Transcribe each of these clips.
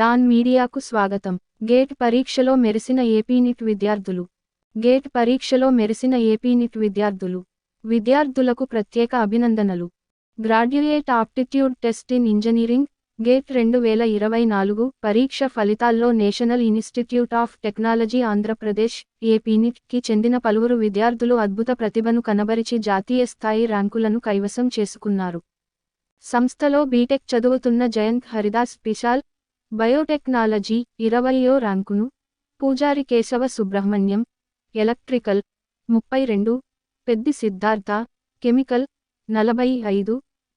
దాన్ మీడియాకు స్వాగతం. గేట్ పరీక్షలో మెరిసిన ఏపీనిట్ విద్యార్థులు. గేట్ పరీక్షలో మెరిసిన ఏపీనిట్ విద్యార్థులు. విద్యార్థులకు ప్రత్యేక అభినందనలు. Graduate aptitude test in engineering GATE రెండు వేల ఇరవై నాలుగు పరీక్ష ఫలితాల్లో national institute of technology Andhra Pradesh ఏపీనిట్కి చెందిన పలువురు విద్యార్థులు అద్భుత ప్రతిభను కనబరిచి జాతీయ స్థాయి ర్యాంకులను కైవసం చేసుకున్నారు. సంస్థలో బీటెక్ చదువుతున్న జయంత్ హరిదాస్ పిశాల్ బయోటెక్నాలజీ ఇరవయో ర్యాంకును పూజారి కేశవ సుబ్రహ్మణ్యం ఎలక్ట్రికల్ ముప్పై రెండు పెద్ది సిద్ధార్థ కెమికల్ నలభై ఐదు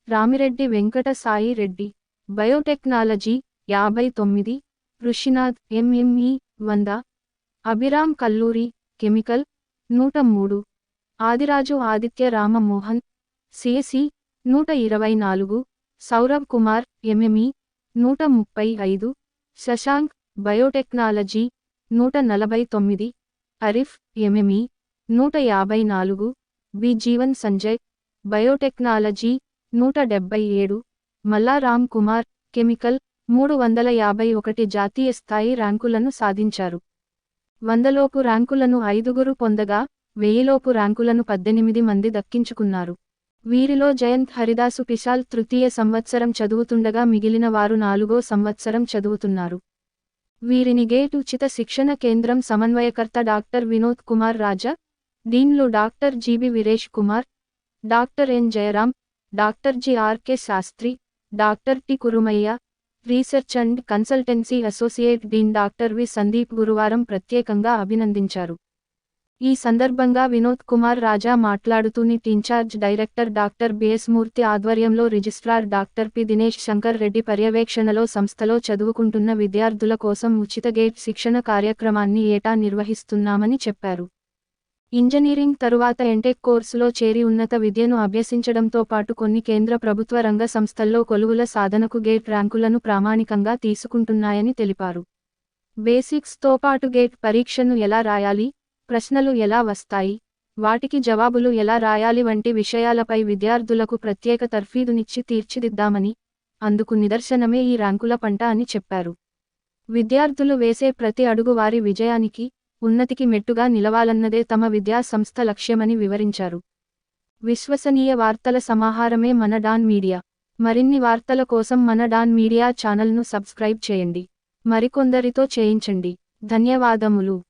రామిరెడ్డి వెంకట సాయి రెడ్డి. బయోటెక్నాలజీ యాభై తొమ్మిది ఋషినాథ్ ఎంఎంఈ వంద అభిరామ్ కల్లూరి కెమికల్ నూట మూడు ఆదిరాజు ఆదిత్య రామమోహన్ సిఎసి నూట ఇరవై నాలుగు సౌరవ్ కుమార్ ఎంఎంఈ నూట ముప్పై ఐదు శశాంక్ బయోటెక్నాలజీ నూట నలభై తొమ్మిది అరిఫ్ ఎంఎంఈ నూట యాభై నాలుగు బి జీవన్ సంజయ్ బయోటెక్నాలజీ నూట డెబ్బై ఏడు మల్లారామ్ కుమార్ కెమికల్ మూడు వందల యాభై ఒకటి జాతీయ స్థాయి ర్యాంకులను సాధించారు. వందలోపు ర్యాంకులను ఐదుగురు పొందగా వెయ్యిలోపు ర్యాంకులను పద్దెనిమిది మంది దక్కించుకున్నారు. వీరిలో జయంత్ హరిదాసు పిశాల్ తృతీయ సంవత్సరం చదువుతుండగా మిగిలిన వారు నాలుగో సంవత్సరం చదువుతున్నారు. వీరిని గేట్ ఉచిత శిక్షణ కేంద్రం సమన్వయకర్త doctor Vinod Kumar Raja దీన్లో doctor GB Veeresh Kumar doctor N Jayaram doctor GRK Sastry doctor T Kurumaiah research and consultancy associate dean doctor V Sandeep గురువారం ప్రత్యేకంగా అభినందించారు. ఈ సందర్భంగా Vinod Kumar Raja మాట్లాడుతూని NIT in charge director doctor BS Murthy ఆధ్వర్యంలో registrar doctor P Dinesh Shankar Reddy పర్యవేక్షణలో సంస్థలో చదువుకుంటున్న విద్యార్థుల కోసం ఉచిత గేట్ శిక్షణ కార్యక్రమాన్ని ఏటా నిర్వహిస్తున్నామని చెప్పారు. ఇంజనీరింగ్ తరువాత ఎంటెక్ కోర్సులో చేరి ఉన్నత విద్యను అభ్యసించడంతో పాటు కొన్ని కేంద్ర ప్రభుత్వ రంగ సంస్థల్లో కొలువుల సాధనకు గేట్ ర్యాంకులను ప్రామాణికంగా తీసుకుంటున్నాయని తెలిపారు. బేసిక్స్తో పాటు గేట్ పరీక్షను ఎలా రాయాలి? ప్రశ్నలు ఎలా వస్తాయి? వాటికి జవాబులు ఎలా రాయాలి వంటి విషయాలపై విద్యార్థులకు ప్రత్యేక తర్ఫీదునిచ్చి తీర్చిదిద్దామని అందుకు నిదర్శనమే ఈ ర్యాంకుల పంట అని చెప్పారు. విద్యార్థులు వేసే ప్రతి అడుగు వారి విజయానికి ఉన్నతికి మెట్టుగా నిలవాలన్నదే తమ విద్యా సంస్థ లక్ష్యమని వివరించారు. విశ్వసనీయ వార్తల సమాహారమే మన డాన్ మీడియా. మరిన్ని వార్తల కోసం మన డాన్ మీడియా ఛానల్ను సబ్స్క్రైబ్ చేయండి. మరికొందరితో చేయించండి. ధన్యవాదములు.